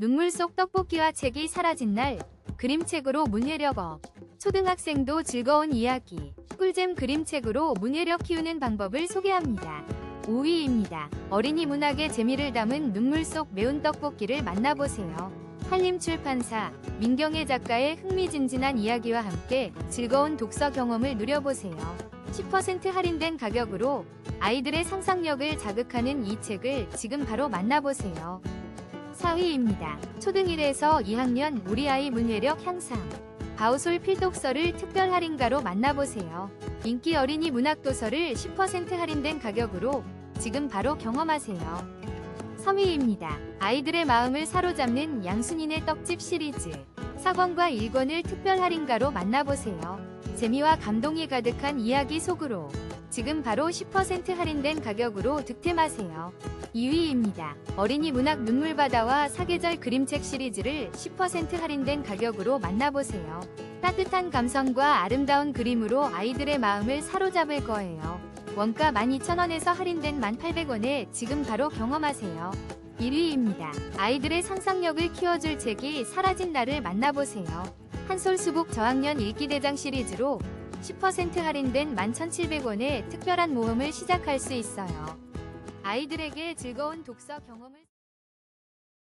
눈물 속 떡볶이와 책이 사라진 날 그림책으로 문예력업 초등학생도 즐거운 이야기 꿀잼 그림책으로 문예력 키우는 방법을 소개합니다. 5위입니다. 어린이 문학의 재미를 담은 눈물 속 매운 떡볶이를 만나보세요. 한림출판사 민경애 작가의 흥미진진한 이야기와 함께 즐거운 독서 경험을 누려보세요. 10% 할인된 가격으로 아이들의 상상력을 자극하는 이 책을 지금 바로 만나보세요. 4위입니다. 초등 1에서 2학년 우리 아이 문예력 향상. 바우솔 필독서를 특별 할인가로 만나보세요. 인기 어린이 문학도서를 10% 할인된 가격으로 지금 바로 경험하세요. 3위입니다. 아이들의 마음을 사로잡는 양순인의 떡집 시리즈. 사권과 1권을 특별 할인가로 만나보세요. 재미와 감동이 가득한 이야기 속으로 지금 바로 10% 할인된 가격으로 득템하세요. 2위입니다. 어린이 문학 눈물바다와 사계절 그림책 시리즈를 10% 할인된 가격으로 만나보세요. 따뜻한 감성과 아름다운 그림으로 아이들의 마음을 사로잡을 거예요. 원가 12,000원에서 할인된 1,800원에 지금 바로 경험하세요. 1위입니다. 아이들의 상상력을 키워줄 책이 사라진 날을 만나보세요. 한솔수국 저학년 읽기대장 시리즈로 10% 할인된 11,700원에 특별한 모험을 시작할 수 있어요. 아이들에게 즐거운 독서 경험을